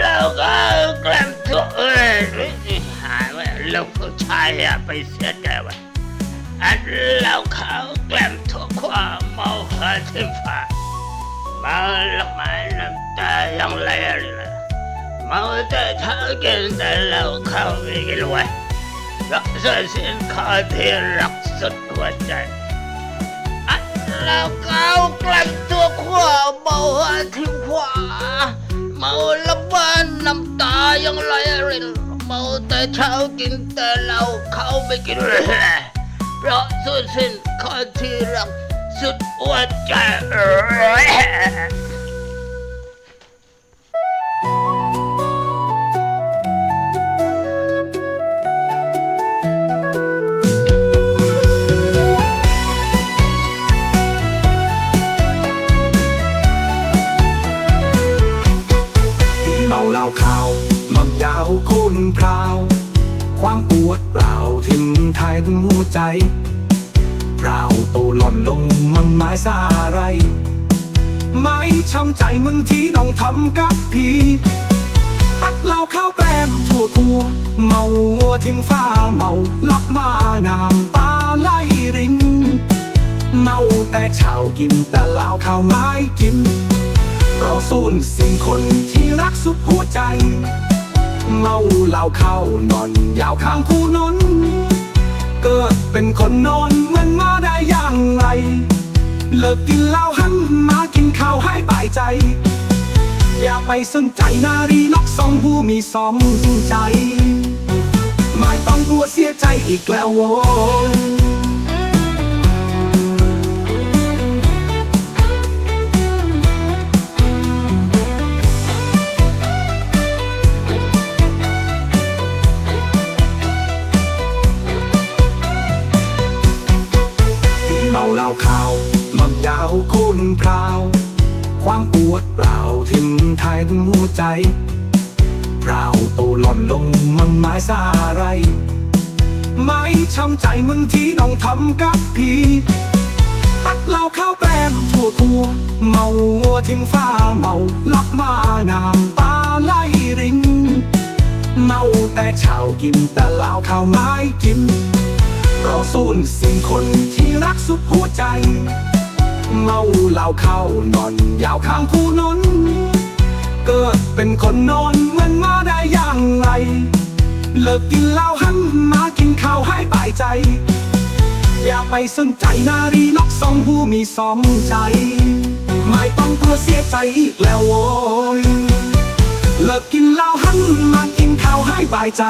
เราก็แกล้มตัวเอ้หายว่าลูกผู้ชายอย่าไปเสียใจว่าอันเราเขาแกล้มทุกความเมาหาทิมฟ้าเมาละไม้น้ำตายังไหลเลยเมาแต่เธอกินแต่เราเขาไม่กินไว้รักษาสิ้นข้อที่รักสุดหัวใจแล้วก้าวกลับตัว ยังไหลรินเมาแต่เช้ากินแต่เหล้าเขาไม่กินเลยเพราะสุดสิ้นข้อที่รักสุดหัวใจเอ้ยเมาเหล้าขาาวคุณพราว ความปวดเปล่าถึงทายถึงหัวใจเปล่าโตหล่อนลงมังไม้สาอะไร ไม่ช้ำใจมึงที่ต้องทำกับพี่ตักเหล้าข้าวแกล้มทั่วทัวเมาหัวทิ้งฟ้าเมาลับมาน้ำตาไหลรินเมาแต่เช้ากินแต่เหล้าข้าวไม้กินเราสูญสิ่งคนที่รักสุดหัวใจ เมาเหล้าเข้านอน ยาวข้างคู่นนเกิดเป็นคนนอนมันมาได้อย่างไร เลิกกินเหล้าหันมากินข้าวให้ปายใจ อย่าไปสนใจนารีนกสองผู้มีสองใจ ไม่ต้องกลัวเสียใจอีกแล้วโว้ เมาเหล้าขาวมักยาวคุณพราว ความปวดเปล่าถึงทายถึงหัวใจเปล่าโตหล่อนลงมังไม้สาอะไร ไม่ช้ำใจมึงที่ต้องทำกับพี่ตักเหล้าข้าวแกล้มทั่วทัวเมาหัวทิ้งฟ้าเมาลับมาน้ำตาไหลรินเมาแต่เช้ากินแต่เหล้าข้าวไม้กิน เราสูญสิ่งคนที่รักสุดหัวใจ เมาเหล้าเข้านอน ยาวข้างคู่นนเกิดเป็นคนนอนมันมาได้อย่างไร เลิกกินเหล้าหันมากินข้าวให้ปายใจ อย่าไปสนใจนารีนกสองผู้มีสองใจ ไม่ต้องกลัวเสียใจอีกแล้วโว้ยเลิกกินเหล้าหันมากินข้าวให้ปายใจ